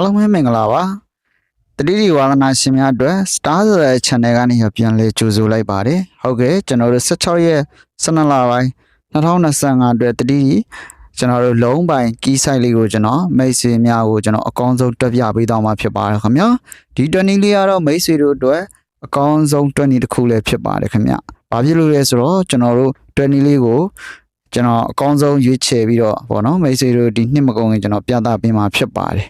အားလုံးပဲမင်္ဂလာပါတတိတိဝါဒနာရှင်များအတွက် Star ဆိုတဲ့ channel ကနေပြန်လဲကြိုဆိုလိုက်ပါတယ်ဟုတ်ကဲ့ကျွန်တော်တို့16ရက်12လပိုင်း2025အတွက်တတိတိကျွန်တော်တို့လုံးပိုင်ကီးဆိုင်လေးကိုကျွန်တော်မိတ်ဆွေများကိုကျွန်တော်အကောင်းဆုံးတွက်ပြပေးတော့မှာဖြစ်ပါတယ်ခင်ဗျာဒီတွက်နီလေးကတော့မိတ်ဆွေတို့အတွက်အကောင်းဆုံးတွက်နီတစ်ခုလည်းဖြစ်ပါတယ်ခင်ဗျဘာဖြစ်လို့လဲဆိုတော့ကျွန်တော်တို့တွက်နီလေးကိုကျွန်တော်အကောင်းဆုံးရွေးချယ်ပြီးတော့ဗောနော်မိတ်ဆွေတို့ဒီနှစ်မကုန်ရင်ကျွန်တော်ပြသပေးမှာဖြစ်ပါတယ်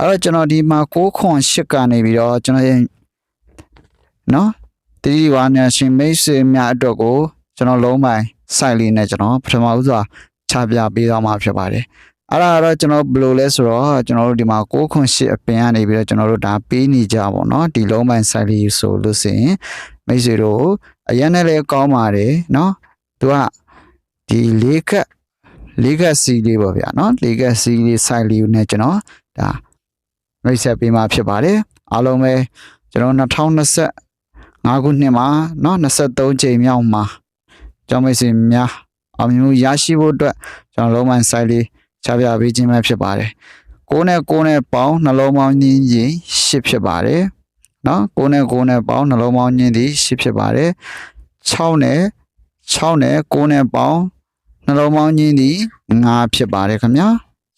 အဲ့တော့ကျွန်တော်ဒီမှာ6ခွန်8ကနေပြီးတော့ကျွန်တော်ရဲ့နော်တတိဝါညာရှင်မိတ်ဆွေများအတွက်ကိုကျွန်တော်လုံးပိုင်းစိုက်လေးနဲ့ကျွန်တော်ပထမဦးစွာခြားပြပေးသွားမှာဖြစ်ပါတယ်အဲ့ဒါကတော့ကျွန်တော်ဘယ်လိုလဲဆိုတော့ကျွန်တော်တို့ဒီမှာ6ခွန်8အပင်ကနေပြီးတော့ကျွန်တော်တို့ဒါပေးနေကြပါတော့ဒီလုံးပိုင်းစိုက်လေးဆိုလို့ဆိုရင်မိတ်ဆွေတို့အရင်နဲ့လည်းကောင်းပါတယ်နော်သူကဒီ၄ခက်၄ခက်စီလေးပေါ့ဗျာနော်၄ခက်စီလေးစိုက်လေးနဲ့ကျွန်တော်ဒါ မိတ်ဆက်ပေးမှာဖြစ်ပါတယ်အားလုံးပဲကျွန်တော်2025ခုနှစ်မှာเนาะ23ချိန်မြောက်မှာကျောင်းမိတ်ဆွေများအောင်မြင်မှုရရှိဖို့အတွက်ကျွန်တော်လုံးဝ site လေးချပြပေးခြင်းပဲဖြစ်ပါတယ်ကိုးနဲ့ကိုးနဲ့ပေါင်းနှလုံးပေါင်းချင်းကြီးရှစ်ဖြစ်ပါတယ်နော်ကိုးနဲ့ကိုးနဲ့ပေါင်းနှလုံးပေါင်းချင်းသည်ရှစ်ဖြစ်ပါတယ်6နဲ့6နဲ့9နဲ့ပေါင်းနှလုံးပေါင်းချင်းသည်9ဖြစ်ပါတယ်ခင်ဗျာ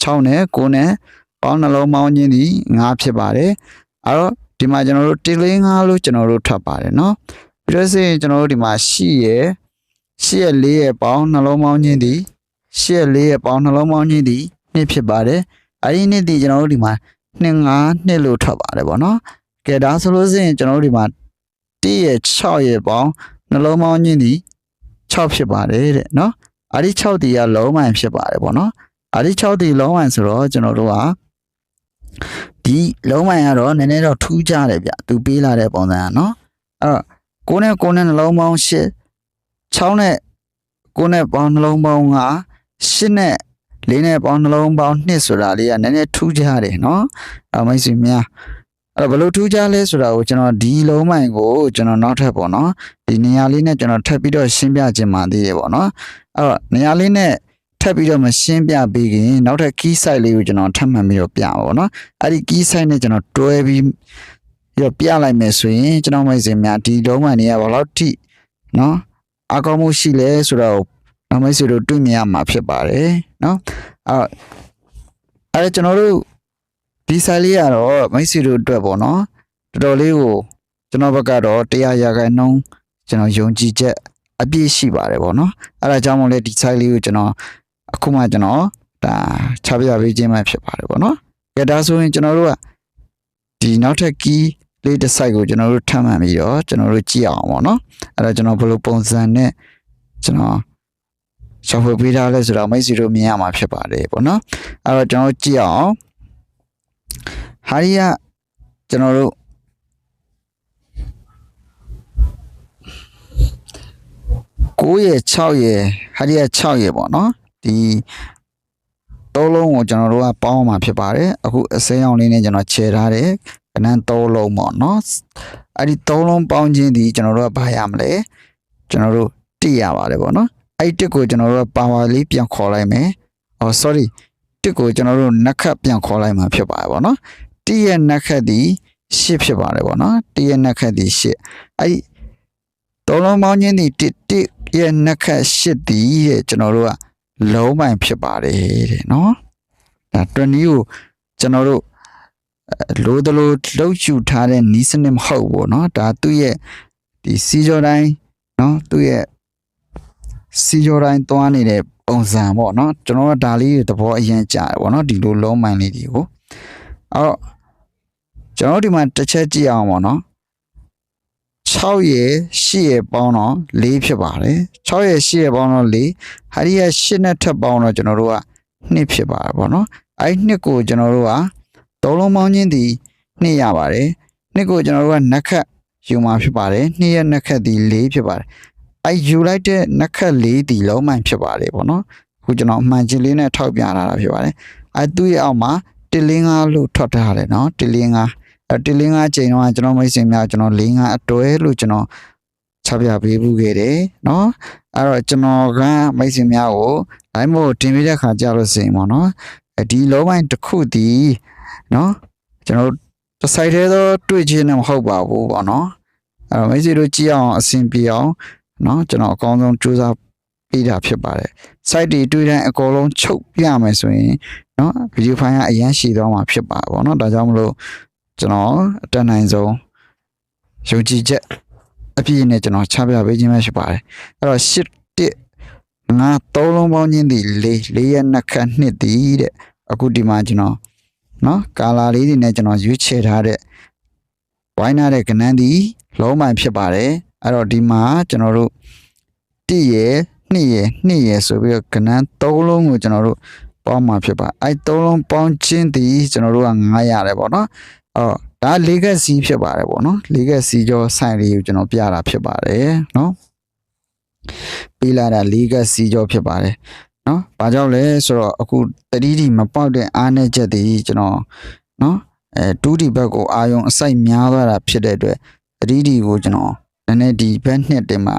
6နဲ့9နဲ့ ပေါင်းနှလုံးပေါင်းချင်းသည်9ဖြစ်ပါတယ်အဲ့တော့ဒီမှာကျွန်တော်တို့1လေး5လို့ကျွန်တော်တို့ထပ်ပါတယ်เนาะပြီးတော့ဆိုရင်ကျွန်တော်တို့ဒီမှာရှိရယ်ရှိရ4ရယ်ပေါင်းနှလုံးပေါင်းချင်းသည်ရှိရ4ရယ်ပေါင်းနှလုံးပေါင်းချင်းသည်နှစ်ဖြစ်ပါတယ်အဲ့ဒီနှစ်ဒီကျွန်တော်တို့ဒီမှာ2 5နှစ်လို့ထပ်ပါတယ်ဗောနော်ကဲဒါဆိုလို့ဆိုရင်ကျွန်တော်တို့ဒီမှာ1ရယ်6ရယ်ပေါင်းနှလုံးပေါင်းချင်းသည်6ဖြစ်ပါတယ်တဲ့နော်အဲ့ဒီ6ဒီကလုံးမှန်ဖြစ်ပါတယ်ဗောနော်အဲ့ဒီ6ဒီလုံးမှန်ဆိုတော့ကျွန်တော်တို့က ဒီလုံးမှန်ကတော့နည်းနည်းတော့ထူးကြတယ်ဗျသူပေးလာတဲ့ပုံစံကနော်အဲ့တော့ကိုနဲ့ကိုနဲ့နှလုံးပေါင်း8 6နဲ့9နဲ့ပေါင်းနှလုံးပေါင်းက8နဲ့4နဲ့ပေါင်းနှလုံးပေါင်း2ဆိုတာလေးကနည်းနည်းထူးခြားတယ်နော်အမိတ်ဆွေများအဲ့တော့ဘလို့ထူးခြားလဲဆိုတာကိုကျွန်တော်ဒီလုံးမိုင်ကိုကျွန်တော်နောက်ထပ်ပေါ့နော်ဒီနေရာလေးနဲ့ကျွန်တော်ထပ်ပြီးတော့ရှင်းပြခြင်းပါသေးတယ်ပေါ့နော်အဲ့တော့နေရာလေးနဲ့ ထပ်ပြီးတော့မရှင်းပြပေးခင်နောက်ထပ် key site လေးကိုကျွန်တော်ထပ်မှန်ပြီးတော့ပြပါပေါ့နော်အဲ့ဒီ key site နဲ့ကျွန်တော်တွဲပြီးပြီးတော့ပြလိုက်မယ်ဆိုရင်ကျွန်တော်မိတ်ဆွေများဒီလုံးမိုင်တွေကဘယ်လောက်ထိနော်အကောင်းမှုရှိလဲဆိုတော့နောက်မိတ်ဆွေတို့တွေ့မြင်ရမှာဖြစ်ပါတယ်နော်အဲ့အဲ့ကျွန်တော်တို့ဒီဆိုင်လေးကတော့မိတ်ဆွေတို့အတွက်ပေါ့နော်တော်တော်လေးကိုကျွန်တော်ဘက်ကတော့တရားရာခိုင်နှုန်းကျွန်တော်ယုံကြည်ချက်အပြည့်ရှိပါတယ်ပေါ့နော်အဲ့ဒါကြောင့်မို့လဲဒီဆိုင်လေးကိုကျွန်တော် အခုမှကျွန်တော်ဒါချပြပေးခြင်းမှဖြစ်ပါတယ်ပေါ့နော်ကဲဒါဆိုရင်ကျွန်တော်တို့ကဒီနောက်ထပ် key လေးတစ် site ကိုကျွန်တော်တို့ထပ်မှန်ပြီးတော့ကျွန်တော်တို့ကြည့်အောင်ပေါ့နော်အဲ့ဒါကျွန်တော်ဘယ်လိုပုံစံနဲ့ကျွန်တော်ရှောက်ဖွေပေးထားလဲဆိုတော့မိတ်ဆွေတို့မြင်ရမှာဖြစ်ပါတယ်ပေါ့နော်အဲ့တော့ကျွန်တော်ကြည့်အောင်ဟာရီကကျွန်တော်တို့9ရဲ့6ရဲ့ဟာရီက6ရဲ့ပေါ့နော် ဒီသုံးလုံးကိုကျွန်တော်တို့ကပေါင်းမှာဖြစ်ပါတယ်အခုအစိမ်းအောင်လေးနဲ့ကျွန်တော်ခြေထားတယ်ကနန်းသုံးလုံးပေါ့နော်အဲ့ဒီသုံးလုံးပေါင်းခြင်းဒီကျွန်တော်တို့ကဘာရမလဲကျွန်တော်တို့တိရပါတယ်ပေါ့နော်အဲ့တစ်ကိုကျွန်တော်တို့ပါဝါလေးပြန်ခေါ်လိုက်မယ်။အော် sorry တစ်ကိုကျွန်တော်တို့နက်ခတ်ပြန်ခေါ်လိုက်မှာဖြစ်ပါတယ်ဗောနော်။တစ်ရဲ့နက်ခတ်ဒီရှစ်ဖြစ်ပါတယ်ဗောနော်။တစ်ရဲ့နက်ခတ်ဒီရှစ်။အဲ့သုံးလုံးပေါင်းချင်းဒီတစ်တစ်ရဲ့နက်ခတ်ရှစ်ဒီတဲ့ကျွန်တော်တို့က လုံးပိုင်ဖြစ်ပါတယ်တဲ့နော်။ဒါတွနီကိုကျွန်တော်တို့လိုတလိုလှုပ်ယူထားတဲ့နီးစနစ်မဟုတ်ဘူးเนาะဒါသူ့ရဲ့ဒီစီဂျော်တိုင်းเนาะသူ့ရဲ့စီဂျိုတိုင်းသွားနေတဲ့ပုံစံပေါ့နော်ကျွန်တော်ကဒါလေးသဘောအရင်ကြားတယ်ပေါ့နော်ဒီလိုလုံးမိုင်းလေးတွေကိုအဲ့တော့ကျွန်တော်ဒီမှာတစ်ချက်ကြည့်အောင်ပေါ့နော် 6ရဲ့8ရဲ့ပေါင်းတော့4ဖြစ်ပါတယ်6ရဲ့8ရဲ့ပေါင်းတော့4ဟာဒီရဲ့8နဲ့ထပ်ပေါင်းတော့ကျွန်တော်တို့က2ဖြစ်ပါတယ်ပေါ့နော်အဲ့2ကိုကျွန်တော်တို့ကသုံးလုံးပေါင်းချင်းဒီ2ရပါတယ်2ကိုကျွန်တော်တို့ကနက်ခတ်ယူมาဖြစ်ပါတယ်2ရဲ့နက်ခတ်ဒီ4ဖြစ်ပါတယ်အဲယူလိုက်တဲ့နက်ခတ်လေးဒီလုံးမှန်ဖြစ်ပါတယ်ပေါ့နော်အခုကျွန်တော်အမှန်ချင်းလေးနဲ့ထောက်ပြလာတာဖြစ်ပါတယ်အဲသူ့ရဲ့အောက်မှာ1လင်း5လို့ထွက်ထားတယ်နော်1 လင်း5အဲ1လင်း5ချိန်တော့ကျွန်တော်မိတ်ဆွေများကျွန်တော်လင်း5အတွဲလို့ကျွန်တော်ချပြပေးဘူးခဲ့တယ်နော်အဲ့တော့ကျွန်တော်ကမိတ်ဆွေများကို line မို့တင်ပေးတဲ့ခါကြလို့စင်ပေါ့နော်ဒီလုံးပိုင်းတစ်ခုဒီနော်ကျွန်တော်တို့တစ်ဆိုင်တည်းသောတွေ့ချင်းနဲ့မဟုတ်ပါဘူးပေါ့နော်အဲ့တော့မိတ်ဆွေတို့ကြည့်အောင်အဆင်ပြေအောင်နော်ကျွန်တော်အကောင်းဆုံးကြိုးစားပေးတာဖြစ်ပါတယ် site တွေတွေ့တိုင်းအကုန်လုံးချုပ်ပြမယ်ဆိုရင်နော်ဗီဒီယိုဖိုင်ကအရန်ရှည်သွားမှာဖြစ်ပါပေါ့နော်ဒါကြောင့်မလို့ ကျွန်တော်အတက်နိုင်ဆုံးယုံကြည်ချက်အပြည့်နဲ့ကျွန်တော်ချပြပေးခြင်းပဲဖြစ်ပါတယ်အဲ့တော့ shit တစ်ငါသုံးလုံးပေါင်းချင်းဒီလေးလေးရက်နှစ်ခတ်နှစ်ဒီတဲ့အခုဒီမှာကျွန်တော်နော်ကာလာလေးတွေနဲ့ကျွန်တော်ရွေးချယ်ထားတဲ့ဝိုင်းထားတဲ့ကဏ္ဍဒီလုံးမိုင်ဖြစ်ပါတယ်အဲ့တော့ဒီမှာကျွန်တော်တို့တိရယ်နှစ်ရယ်နှစ်ရယ်ဆိုပြီးတော့ကဏ္ဍသုံးလုံးကိုကျွန်တော်တို့ပေါင်းမှာဖြစ်ပါအဲ့သုံးလုံးပေါင်းချင်းဒီကျွန်တော်တို့က900ရတယ်ပေါ့နော် အော်ဒါလေးကစီဖြစ်ပါတယ်ပေါ့နော်လေးကစီကျော်ဆိုင်လေးကိုကျွန်တော်ပြတာဖြစ်ပါတယ်နော်ပေးလာတာလေးကစီကျော်ဖြစ်ပါတယ်နော်ဘာကြောင့်လဲဆိုတော့အခုတတိတိမပေါက်တဲ့အားနဲ့ချက်တွေကျွန်တော်နော်အဲတူးဒီဘက်ကိုအာယုံအစိုက်များသွားတာဖြစ်တဲ့အတွက်တတိတိကိုကျွန်တော်နည်းနည်းဒီဘက်နှစ်တင်မှာ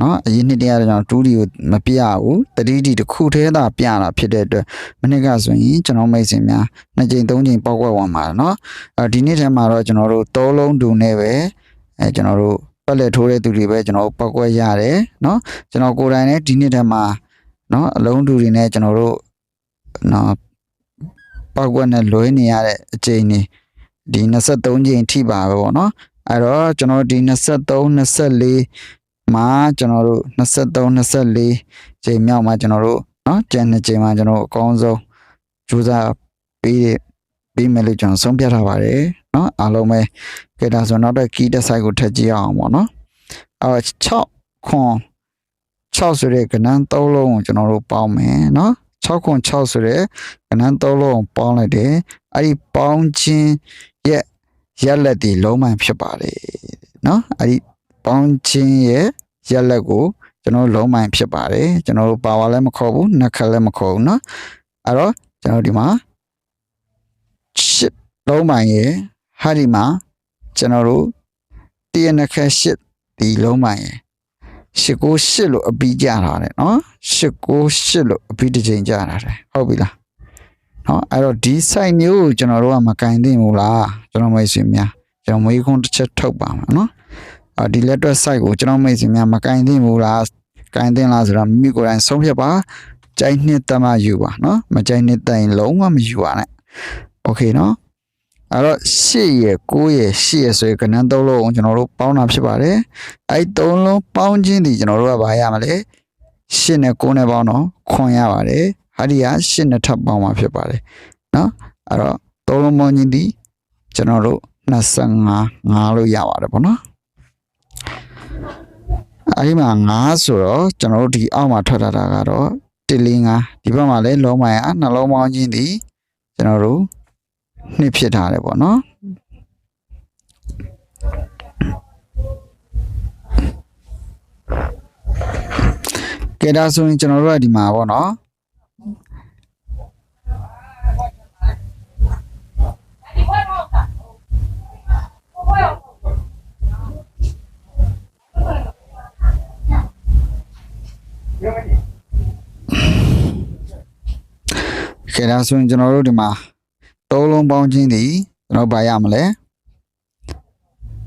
နော်အရင်နှစ်တည်းကတော့ကျွန်တော်တူးဒီကိုမပြဘူးတတိတိတစ်ခုတည်းသာပြတာဖြစ်တဲ့အတွက်မနစ်ကဆိုရင်ကျွန်တော်မိတ်ဆွေများနှစ်ကြိမ်သုံးကြိမ်ပေါက်ကွက်ဝင်ပါနော်အဲဒီနေ့ထဲမှာတော့ကျွန်တော်တို့သုံးလုံးတူနဲ့ပဲအဲကျွန်တော်တို့ပက်လက်ထိုးတဲ့သူတွေပဲကျွန်တော်ပေါက်ကွက်ရတယ်နော်ကျွန်တော်ကိုယ်တိုင်လည်းဒီနေ့ထဲမှာနော်အလုံးတူတွေနဲ့ကျွန်တော်တို့နော်ပေါက်ကွက်နဲ့လွဲနေရတဲ့အချိန်နေဒီ23ကြိမ်ထိပါပဲပေါ့နော်အဲ့တော့ကျွန်တော်ဒီ23 24 မှာကျွန်တော်တို့23 24ချိန်မြောက်မှာကျွန်တော်တို့เนาะကျန်တဲ့ချိန်မှာကျွန်တော်တို့အကောင်းဆုံးကြိုးစားပေးပေးမယ်လို့ကျွန်တော်ဆုံးဖြတ်ထားပါတယ်เนาะအားလုံးပဲကဲဒါဆိုနောက်တော့ကီးတက်ဆိုင်ကိုထပ်ကြည့်အောင်ပေါ့เนาะအော်6ခွန်6ဆိုတဲ့ကဏ္ဍ3လုံးကိုကျွန်တော်တို့ပေါင်းမယ်เนาะ6ခွန်6ဆိုတဲ့ကဏ္ဍ3လုံးကိုပေါင်းလိုက်တယ်အဲ့ဒီပေါင်းခြင်းရဲ့ရက်လက်ဒီလုံးမှန်ဖြစ်ပါတယ်เนาะအဲ့ဒီ ပေါင်းခြင်းရဲ့ရက်လက်ကိုကျွန်တော်လုံးမိုင်ဖြစ်ပါတယ်ကျွန်တော်တို့ပါဝါလည်းမခေါ်ဘူးနှက်ခတ်လည်းမခေါ်ဘူးเนาะအဲ့တော့ကျွန်တော်ဒီမှာရှစ်လုံးမိုင်ရဲ့ဟာဒီမှာကျွန်တော်တို့တရနှက်ခတ်ရှစ်ဒီလုံးမိုင်ရဲ့ရှစ်ကိုရှစ်လို့အပီးကြတာတယ်เนาะရှစ်ကိုရှစ်လို့အပီးတစ်ချိန်ကြတာတယ်ဟုတ်ပြီလားเนาะအဲ့တော့ဒီ site မျိုးကိုကျွန်တော်တို့ကမကင်သိဘူးလားကျွန်တော်မိတ်ဆွေများကျွန်တော်မေးခွန်းတစ်ချက်ထုတ်ပါမှာเนาะ အာ ဒီလက်တွက် site ကိုကျွန်တော်မိတ်ဆွေများမကင်သိဘူးလားကင်သိလားဆိုတော့မိမိကိုယ်တိုင်ဆုံးဖြတ်ပါကြိုက်နှစ်တက်မှယူပါเนาะမကြိုက်နှစ်တက်ရင်လုံးဝမယူပါနဲ့โอเคเนาะအဲ့တော့8ရဲ့9ရဲ့10ရဲ့ဆိုရင်ကဏ္ဍသုံးလုံးကိုကျွန်တော်တို့ပေါင်းတာဖြစ်ပါတယ်အဲ့သုံးလုံးပေါင်းခြင်းဒီကျွန်တော်တို့ကဘာရမလဲ8နဲ့9နဲ့ပေါင်းတော့ခွန်ရပါတယ်ဟာဒီက8နဲ့ထပ်ပေါင်းမှာဖြစ်ပါတယ်เนาะအဲ့တော့သုံးလုံးပေါင်းခြင်းဒီကျွန်တော်တို့25 5လို့ရပါတယ်ပေါ့နော် အဲဒီမှာ9ဆိုတော့ကျွန်တော်တို့ဒီအောက်မှာထွက်လာတာကတော့1 4 5ဒီဘက်မှာလည်းလုံးမိုင်အားနှလုံးပေါင်းချင်းဒီကျွန်တော်တို့နှစ်ဖြစ်ထားတယ်ပေါ့နော်ကဲဒါဆိုရင်ကျွန်တော်တို့ကဒီမှာပေါ့နော် ကဲဒါဆိုရင်ကျွန်တော်တို့ဒီမှာသုံးလုံးပေါင်းချင်းဒီကျွန်တော်ဘာရမလဲ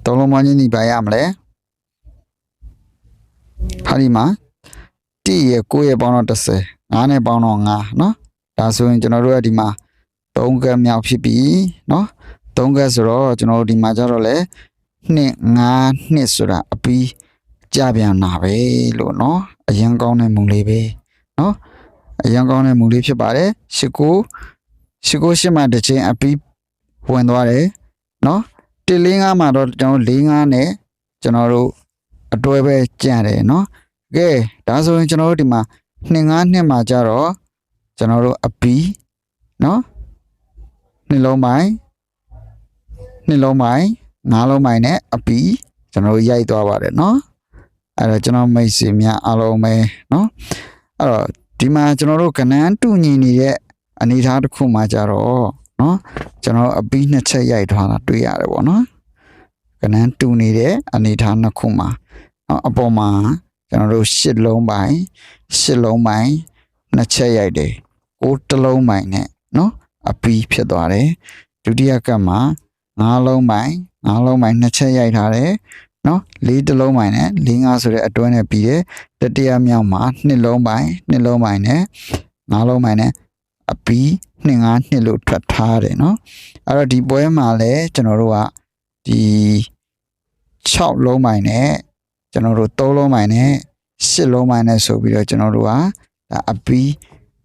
သုံးလုံးပေါင်းချင်းဒီဘာရမလဲဟာဒီမှာ1ရဲ့9ရဲ့ပေါင်းတော့30 9နဲ့ပေါင်းတော့9เนาะဒါဆိုရင်ကျွန်တော်တို့ကဒီမှာ3ကက်မြောက်ဖြစ်ပြီเนาะ3ကက်ဆိုတော့ကျွန်တော်တို့ဒီမှာကျတော့လေ2 5နှစ်ဆိုတာအပီးကြပြန်တာပဲလို့เนาะ အရင်ကောင်းတဲ့မုံလေးပဲเนาะအရင်ကောင်းတဲ့မုံလေးဖြစ်ပါတယ်ရှစ်ကိုရှစ်ကိုရှစ်မှတစ်ချိန်အပီးဝင်သွားတယ်เนาะ145မှာတော့ကျွန်တော်45နဲ့ကျွန်တော်တို့အတွဲပဲကြံ့တယ်เนาะကဲဒါဆိုရင်ကျွန်တော်တို့ဒီမှာ25နှစ်မှာကြတော့ကျွန်တော်တို့အပီးเนาะနှလုံးပိုင်းနှလုံးပိုင်းငါးလုံးပိုင်းနဲ့အပီးကျွန်တော်တို့ရိုက်သွားပါတယ်เนาะ အဲ့တော့ကျွန်တော်မိတ်ဆွေများအားလုံးပဲเนาะအဲ့တော့ဒီမှာကျွန်တော်တို့ကနန်းတူညီနေတဲ့အနေအထားတစ်ခုမှာကြတော့เนาะကျွန်တော်အပီးနှစ်ချက်ရိုက်ထားတာတွေ့ရတယ်ပေါ့နော်ကနန်းတူနေတဲ့အနေအထားနှစ်ခုမှာเนาะအပေါ်မှာကျွန်တော်တို့ရှစ်လုံးပိုင်းရှစ်လုံးပိုင်းနှစ်ချက်ရိုက်တယ်ကိုတစ်လုံးပိုင်းနဲ့เนาะအပီးဖြစ်သွားတယ် ဒုတိယကတ်မှာ9လုံးပိုင်း9လုံးပိုင်းနှစ်ချက်ရိုက်ထားတယ် နော်လေးတစ်လုံးပိုင်းနဲ့လေးငါဆိုတဲ့အတွဲနဲ့ပြီးတယ်တတိယမြောက်မှာနှစ်လုံးပိုင်းနှစ်လုံးပိုင်းနဲ့9လုံးပိုင်းနဲ့အပီးနှစ်ငါနှစ်လို့ထွက်ထားတယ်နော်အဲ့တော့ဒီပွဲမှာလည်းကျွန်တော်တို့ကဒီ6လုံးပိုင်းနဲ့ကျွန်တော်တို့3လုံးပိုင်းနဲ့10လုံးပိုင်းနဲ့ဆိုပြီးတော့ကျွန်တော်တို့ကဒါအပီး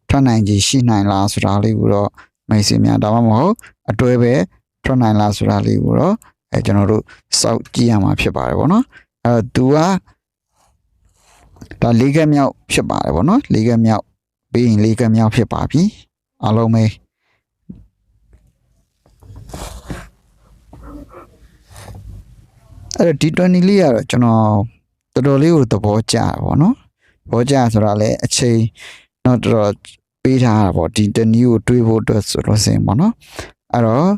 ထွက်နိုင်ခြေရှိနိုင်လားဆိုတာလေးကိုတော့မိတ်ဆွေများဒါမှမဟုတ်အတွဲပဲထွက်နိုင်လားဆိုတာလေးကိုတော့ အဲကျွန်တော်တို့စောင့်ကြည့်ရမှာဖြစ်ပါတယ်ဗောနော်အဲတော့ तू ကဒါလေးကက်မြောက်ဖြစ်ပါတယ်ဗောနော်လေးကက်မြောက်ပြီးရင်လေးကက်မြောက်ဖြစ်ပါပြီအားလုံးပဲအဲ့တော့ D20 လေးကတော့ကျွန်တော်တော်တော်လေးကိုသဘောကျတာဗောနော်သဘောကျဆိုတာလည်းအချိန်တော့တော်တော်ပေးထားတာဗောဒီတနည်းကိုတွေးဖို့အတွက်ဆိုလို့စင်ဗောနော်အဲ့တော့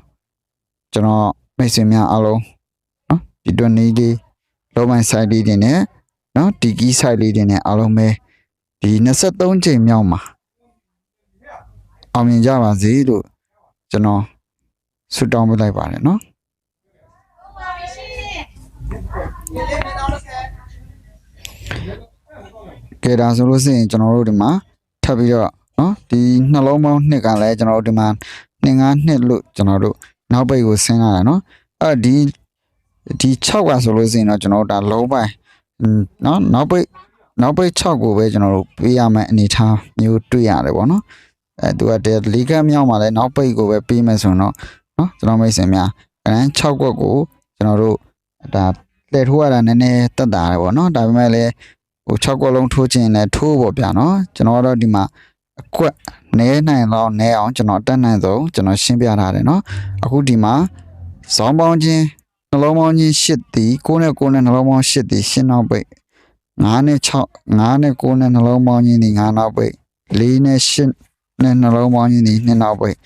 ကျွန်တော် မိတ်ဆွေများအားလုံးနော်ဒီတွနေလေးလောမိုင်း site လေးတွေနဲ့နော်ဒီကီး site လေးတွေနဲ့အားလုံးပဲဒီ23ချိန်မြောက်မှာအောင်မြင်ကြပါစေလို့ကျွန်တော်ဆုတောင်းပေးလိုက်ပါတယ်နော်ကဲဒါဆိုလို့ရှိရင်ကျွန်တော်တို့ဒီမှာထပ်ပြီးတော့နော်ဒီနှလုံးပေါင်းနှစ်ကလည်းကျွန်တော်တို့ဒီမှာ2 5နှစ်လို့ကျွန်တော်တို့ နောက်ပိတ်ကိုဆင်းလာတာနော်အဲ့ဒီဒီ6ကဆိုလို့ရှိရင်တော့ကျွန်တော်တို့ဒါလုံးပိုင်းနော်နောက်ပိတ်နောက်ပိတ်6ကိုပဲကျွန်တော်တို့ပေးရမယ့်အနေထားမျိုးတွေ့ရတယ်ပေါ့နော်အဲသူကတည်းလေးကပ်မြောက်မှာလဲနောက်ပိတ်ကိုပဲပေးမယ်ဆိုတော့နော်ကျွန်တော်မိတ်ဆွေများအဲ6ကွက်ကိုကျွန်တော်တို့ဒါလက်ထိုးရတာနည်းနည်းတက်တာတယ်ပေါ့နော်ဒါပေမဲ့လည်းဟို6ကွက်လုံးထိုးခြင်းလည်းထိုးပေါ့ဗျာနော်ကျွန်တော်တို့ဒီမှာအကွက် နဲနိုင်တော့နဲအောင်ကျွန်တော်တက်နိုင်ဆုံးကျွန်တော်ရှင်းပြထားတယ်နော်အခုဒီမှာဇောင်းပေါင်းချင်းနှလုံးပေါင်းချင်း၈တီ9နဲ့9နဲ့နှလုံးပေါင်း၈တီရှင်းနောက်ပိတ်9နဲ့6 9နဲ့9နဲ့နှလုံးပေါင်းချင်းဒီ9နောက်ပိတ်4နဲ့8နဲ့နှလုံးပေါင်းချင်းဒီ2နောက်ပိတ်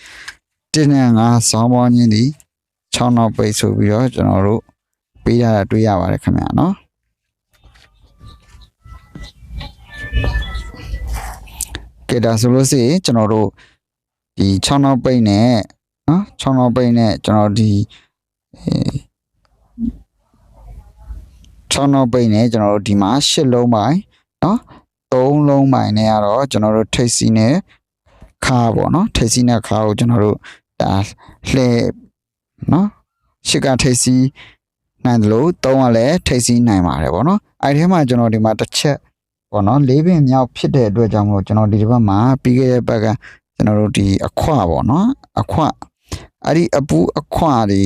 1နဲ့5ဇောင်းပေါင်းချင်းဒီ6နောက်ပိတ်ဆိုပြီးတော့ကျွန်တော်တို့ပေးရတာတွေ့ရပါတယ်ခင်ဗျာနော် ကဲဒါဆိုလို့ရှိရင်ကျွန်တော်တို့ဒီ6နောက်ပိတ်နဲ့နော်6နောက်ပိတ်နဲ့ကျွန်တော်ဒီ6နောက်ပိတ်နဲ့ကျွန်တော်တို့ဒီမှာ8လုံးပိုင်းနော်3လုံးပိုင်းနဲ့ကတော့ကျွန်တော်တို့ထိတ်စီနဲ့ခါပေါ့နော်ထိတ်စီနဲ့ခါကိုကျွန်တော်တို့ဒါလှဲနော်ရှစ်ကထိတ်စီနိုင်တယ်လို့3ကလည်းထိတ်စီနိုင်ပါတယ်ပေါ့နော်အဲ့ဒီထဲမှာကျွန်တော်ဒီမှာတစ်ချက် ပေါ့နော်လေးပင်မြောက်ဖြစ်တဲ့အတွက်ကြောင့်မလို့ကျွန်တော်ဒီတစ်ပတ်မှာပြီးခဲ့တဲ့ဘက်ကကျွန်တော်တို့ဒီအခွပေါ့နော်အခွအဲ့ဒီအပူအခွတွေ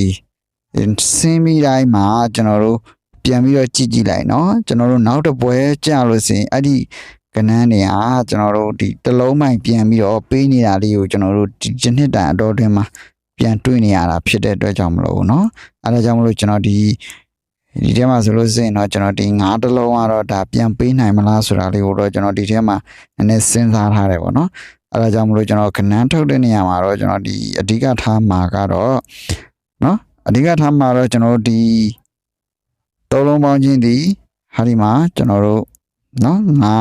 စင်းပြီးတိုင်းမှာကျွန်တော်တို့ပြန်ပြီးတော့ကြည့်ကြည့်လိုက်နော်ကျွန်တော်တို့နောက်တစ်ပွဲကြာလို့စင်အဲ့ဒီကနန်းတွေဟာကျွန်တော်တို့ဒီတလုံးမိုင်ပြန်ပြီးတော့ပေးနေတာလေးကိုကျွန်တော်တို့ဒီတစ်နှစ်တိုင်အတော်တွင်းမှာပြန်တွေ့နေရတာဖြစ်တဲ့အတွက်ကြောင့်မလို့เนาะအဲဒါကြောင့်မလို့ကျွန်တော်ဒီ ဒီထဲမှာဆိုလို့ရှိရင်တော့ကျွန်တော်ဒီငါးတလုံးကတော့ဒါပြန်ပေးနိုင်မလားဆိုတာလေးကိုတော့ကျွန်တော်ဒီထဲမှာနည်းနည်းစဉ်းစားထားတယ်ပေါ့နော်အဲဒါကြောင့်မလို့ကျွန်တော်ခဏန်းထုတ်တဲ့နေရာမှာတော့ကျွန်တော်ဒီအဓိကထားမှာကတော့နော်အဓိကထားမှာတော့ကျွန်တော်ဒီသုံးလုံးပေါင်းချင်းဒီဟာဒီမှာကျွန်တော်တို့နော်ငါ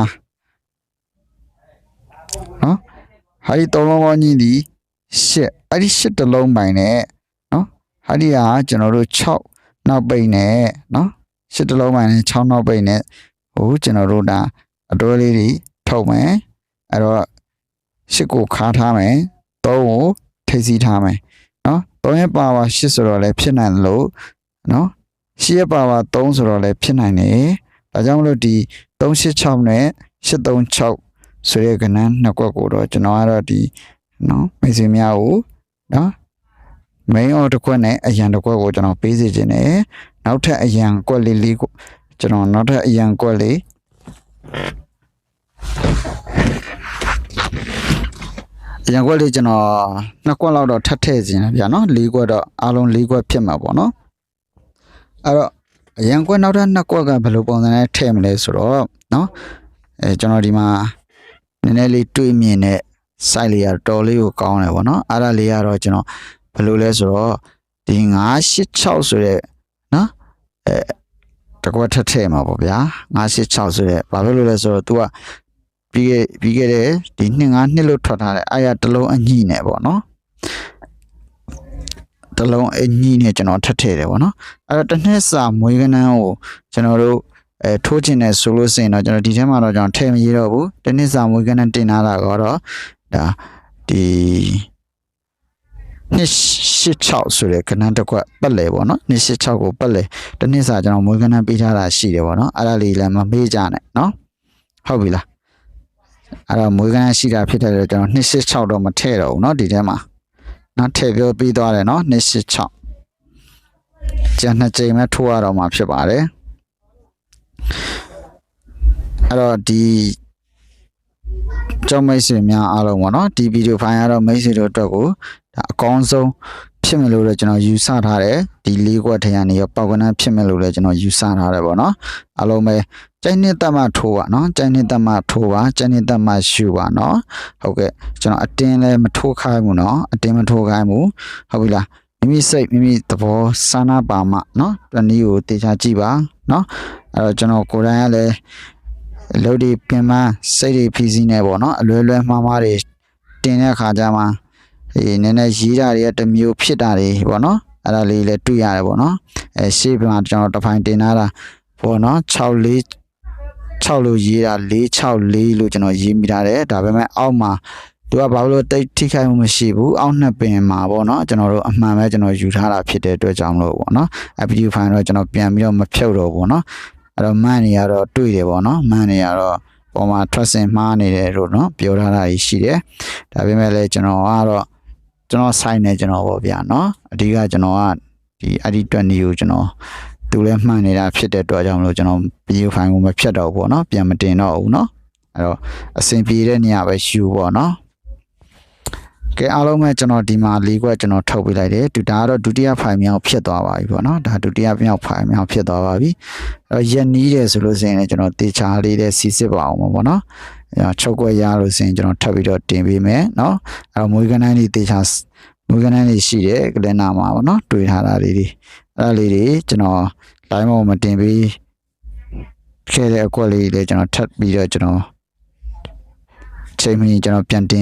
နော်ဟာဒီသုံးလုံးပေါင်းချင်းဒီရှစ်အဲ့ဒီရှစ်တလုံးပိုင်နဲ့နော်ဟာဒီဟာကျွန်တော်တို့6 နောက်ပိတ်နဲ့နော်ရှစ်တလုံးပိုင်နဲ့6နောက်ပိတ်နဲ့ဟိုကျွန်တော်တို့ဒါအတွဲလေးတွေထုတ်မယ်အဲ့တော့ရှစ်ကိုခါထားမယ်သုံးကိုထိစီထားမယ်နော်သုံးရဲ့ပါဝါရှစ်ဆိုတော့လည်းဖြစ်နိုင်တယ်လို့နော်ရှစ်ရဲ့ပါဝါ3ဆိုတော့လည်းဖြစ်နိုင်တယ်ဒါကြောင့်မလို့ဒီ386နဲ့836ဆိုတဲ့ကဏ္ဍနှစ်ကွက်ကိုတော့ကျွန်တော်ကတော့ဒီနော်မိတ်ဆွေများကိုနော် main order တစ်ခွက်နဲ့အရန်တစ်ခွက်ကိုကျွန်တော်ပေးစီခြင်းနဲ့နောက်ထပ်အရန်ကွက်လေးလေးကိုကျွန်တော်နောက်ထပ်အရန်ကွက်လေးအရန်ကွက်လေးကျွန်တော်နှစ်ကွက်လောက်တော့ထပ်ထည့်ခြင်းဗျာနော်လေးကွက်တော့အားလုံးလေးကွက်ဖြစ်မှာပေါ့နော်အဲ့တော့အရန်ကွက်နောက်ထပ်နှစ်ကွက်ကဘယ်လိုပုံစံနဲ့ထည့်မလဲဆိုတော့နော်အဲကျွန်တော်ဒီမှာနည်းနည်းလေးတွေးမြင်တဲ့ site လေးကတော်လေးကိုကောင်းတယ်ဗောနော်အဲ့ဒါလေးကတော့ကျွန်တော် ဘယ်လိုလဲဆိုတော့ဒီ986ဆိုတဲ့နော်အဲတကွက်ထက်ထဲမှာပေါ့ဗျာ986ဆိုတဲ့ဘာဖြစ်လို့လဲဆိုတော့ तू ကပြီးခဲ့ပြီးခဲ့တဲ့ဒီ2 5နှစ်လို့ထွက်ထားတယ်အဲ့ရတလုံးအညိနဲ့ပေါ့နော်တစ်လုံးအညီနဲ့ကျွန်တော်ထပ်ထည့်တယ်ပေါ့နော်အဲ့တော့တစ်နှစ်စာမွေးကနန်းကိုကျွန်တော်တို့အဲထိုးချင်တယ်ဆိုလို့ရှိရင်တော့ကျွန်တော်ဒီထဲမှာတော့ကျွန်တော်ထည့်မရတော့ဘူးတစ်နှစ်စာမွေးကနန်းတင်လာတာကတော့ဒါဒီ 286ဆိုတဲ့ကဏ္ဍတစ်ခွက်ပတ်လည်ပေါ့နော်286ကိုပတ်လည်တနည်းစာကျွန်တော်မွေးကဏ္ဍပေးထားတာရှိတယ်ပေါ့နော်အဲ့ဒါလေးလည်းမမေ့ကြနဲ့နော်ဟုတ်ပြီလားအဲ့တော့မွေးကဏ္ဍရှိတာဖြစ်တဲ့အတွက်ကျွန်တော်286တော့မထည့်တော့ဘူးနော်ဒီထဲမှာနောက်ထည့်ပြောပြီးသွားတယ်နော်286ကျန်နှစ်ကြိမ်ပဲထိုးရတော့မှာဖြစ်ပါတယ်အဲ့တော့ဒီကျောင်းမိတ်ဆွေများအားလုံးပေါ့နော်ဒီဗီဒီယိုဖိုင်ရတော့မိတ်ဆွေတို့အတွက်ကို ဒါအကောင်းဆုံးဖြစ်မယ်လို့လည်းကျွန်တော်ယူဆထားတယ်ဒီလေးခွက်ထရန်နေရောပေါက်ကနန်းဖြစ်မယ်လို့လည်းကျွန်တော်ယူဆထားတယ်ပေါ့နော်အားလုံးပဲကျိုင်းနှစ်သက်မှထိုးပါနော်ကျိုင်းနှစ်သက်မှထိုးပါကျိုင်းနှစ်သက်မှရှူပါနော်ဟုတ်ကဲ့ကျွန်တော်အတင်းလည်းမထိုးခိုင်းဘူးနော်အတင်းမထိုးခိုင်းဘူးဟုတ်ပြီလားမိမိစိတ်မိမိသဘောစာနာပါမှနော်တနည်းကိုတေချာကြည့်ပါနော်အဲ့တော့ကျွန်တော်ကိုယ်တိုင်ကလည်းလူတွေပြင်မစိတ်တွေဖြီးစည်းနေပေါ့နော်အလွယ်လွယ်မှားမှားတွေတင်တဲ့အခါကျမှ အေးနည်းနည်းရေးတာတွေကတစ်မျိုးဖြစ်တာတွေပေါ့နော်အဲ့ဒါလေးလည်းတွေ့ရတယ်ပေါ့နော်အဲရှေ့မှာကျွန်တော်တစ်ဖိုင်တင်ထားတာပေါ့နော်6 4 6လို့ရေးတာ464လို့ကျွန်တော်ရေးမိထားတယ်ဒါပေမဲ့အောက်မှာသူကဘာလို့တိတ်ထိခိုက်မှုမရှိဘူးအောက်နှစ်ပင်မှာပေါ့နော်ကျွန်တော်တို့အမှန်ပဲကျွန်တော်ယူထားတာဖြစ်တဲ့အတွက်ကြောင့်မလို့ပေါ့နော် APU file တော့ကျွန်တော်ပြန်ပြီးတော့မဖြုတ်တော့ဘူးပေါ့နော်အဲ့တော့မန်နေရတော့တွေ့တယ်ပေါ့နော်မန်နေရတော့ပေါ်မှာ trusting မှားနေတယ်လို့နော်ပြောထားတာကြီးရှိတယ်ဒါပေမဲ့လည်းကျွန်တော်ကတော့ ကျွန်တော်ဆိုင်နေကျွန်တော်ပေါ့ဗျာနော်အဓိကကျွန်တော်ကဒီအဲ့ဒီ20ကိုကျွန်တော်သူလည်းမှန်နေတာဖြစ်တဲ့အတွက်ကြောင့်မလို့ကျွန်တော် video file ကိုမဖြတ်တော့ဘူးပေါ့နော်ပြန်မတင်တော့ဘူးနော်အဲ့တော့အဆင်ပြေတဲ့နေရာပဲယူပေါ့နော်ကဲအားလုံးပဲကျွန်တော်ဒီမှာ၄ခွက်ကျွန်တော်ထုတ်ပေးလိုက်တယ်ဒူဒါကတော့ဒုတိယဖိုင်မြောက်ဖြစ်သွားပါပြီပေါ့နော်ဒါဒုတိယမြောက်ဖိုင်မြောက်ဖြစ်သွားပါပြီအဲ့တော့ရက်နီးတယ်ဆိုလို့ရှိရင်လည်းကျွန်တော်တေချာလေးတဲ့စီစစ်ပါအောင်ပေါ့နော်အဲ့တော့ ချုပ်ခွက်ရလို့ရှိရင်ကျွန်တော်ထပ်ပြီးတော့တင်ပေးမယ်နော်အဲ့တော့မွေးကနန်းလေးတေချာမွေးကနန်းလေးရှိတယ်ကလနာမှာပေါ့နော်တွေ့ထားတာလေးတွေအဲ့ဒါလေးတွေကျွန်တော် line မောမတင်ပေးခဲ့တဲ့အကွက်လေးတွေကျွန်တော်ထပ်ပြီးတော့ကျွန်တော်ချိန်မီကျွန်တော်ပြန်တင်